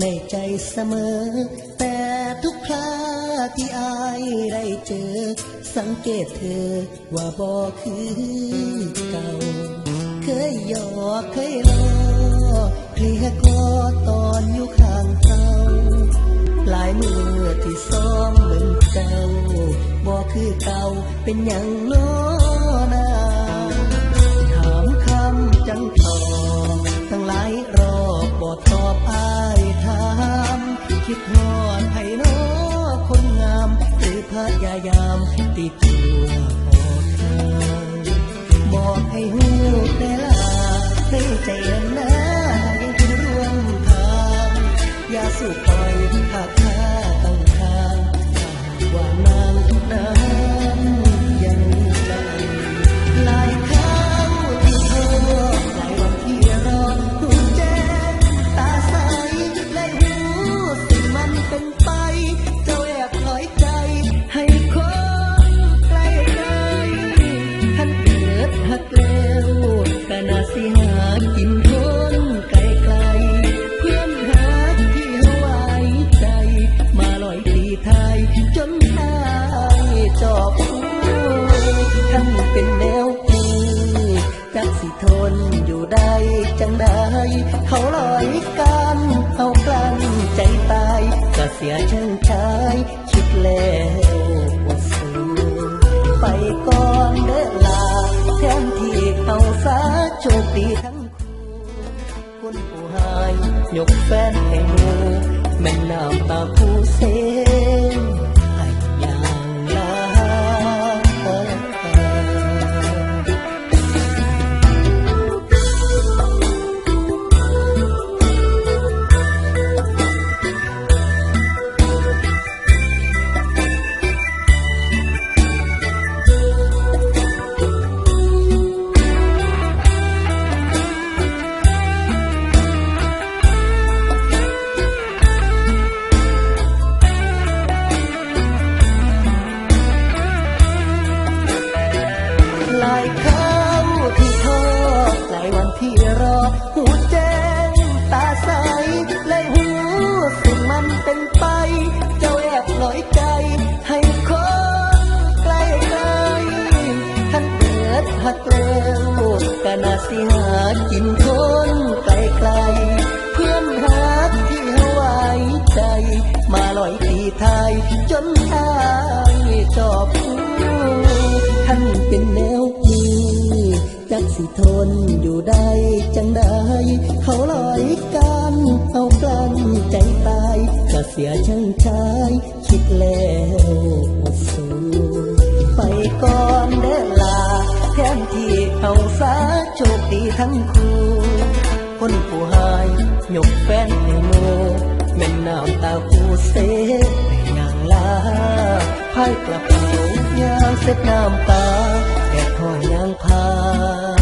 ในใจเสมอ แต่ทุกคราที่อายได้เจอ สังเกตเธอว่าบ่คือเก่า เคยหยอกเคยล้อเคยหักอตอนอยู่ข้างเฮาหลายมือที่ซ้อมเหมือนเก่าบ่คือเก่าเป็นอย่างน้อนาถามคำจังตอบตั้งหลายรอบบ่ตอบอาย คิดฮอดไผน้อคนงาม หรือพยายามติดตัวออกทางบอกให้หูแต่ลาให้ใจ หักแล้วก็น่าสิหากินคนไกลไกลเพื่อนหาที่เฮาไว้ใจ มาลอยตีไทยจนตายจอบหูท่านเป็นแนวคูจักสิทนอยู่ได้จังได้เขาลอยกันเอากลั้นใจตายก็เสียช่า ทั้งครูคนผู้หาย ยกแฟนให้หมูแม่นน้ำตาผู้เสง หูแจ้งตาใสและหูสิ่งมันเป็นไป เจ้าแอบลอยใจ ให้คนใกล้ไกลท่านเกิดหักแล้วก็น่าสิหากินคนไกลไกลๆเพื่อนหักที่เฮาไว้ใจ มาลอยตีไทยจนตา สียช่างชายคิดแล้วว่าสูไปก่อนเด้อลาแทนที่เอาสาโชคดีทั้งคู่คนผู้หายยกแฟนให้โมแม่นน้ำตาผู้เสให้นางลาพายกระเป๋ายางเส็ดน้ำตาแอบคอยนางพาสา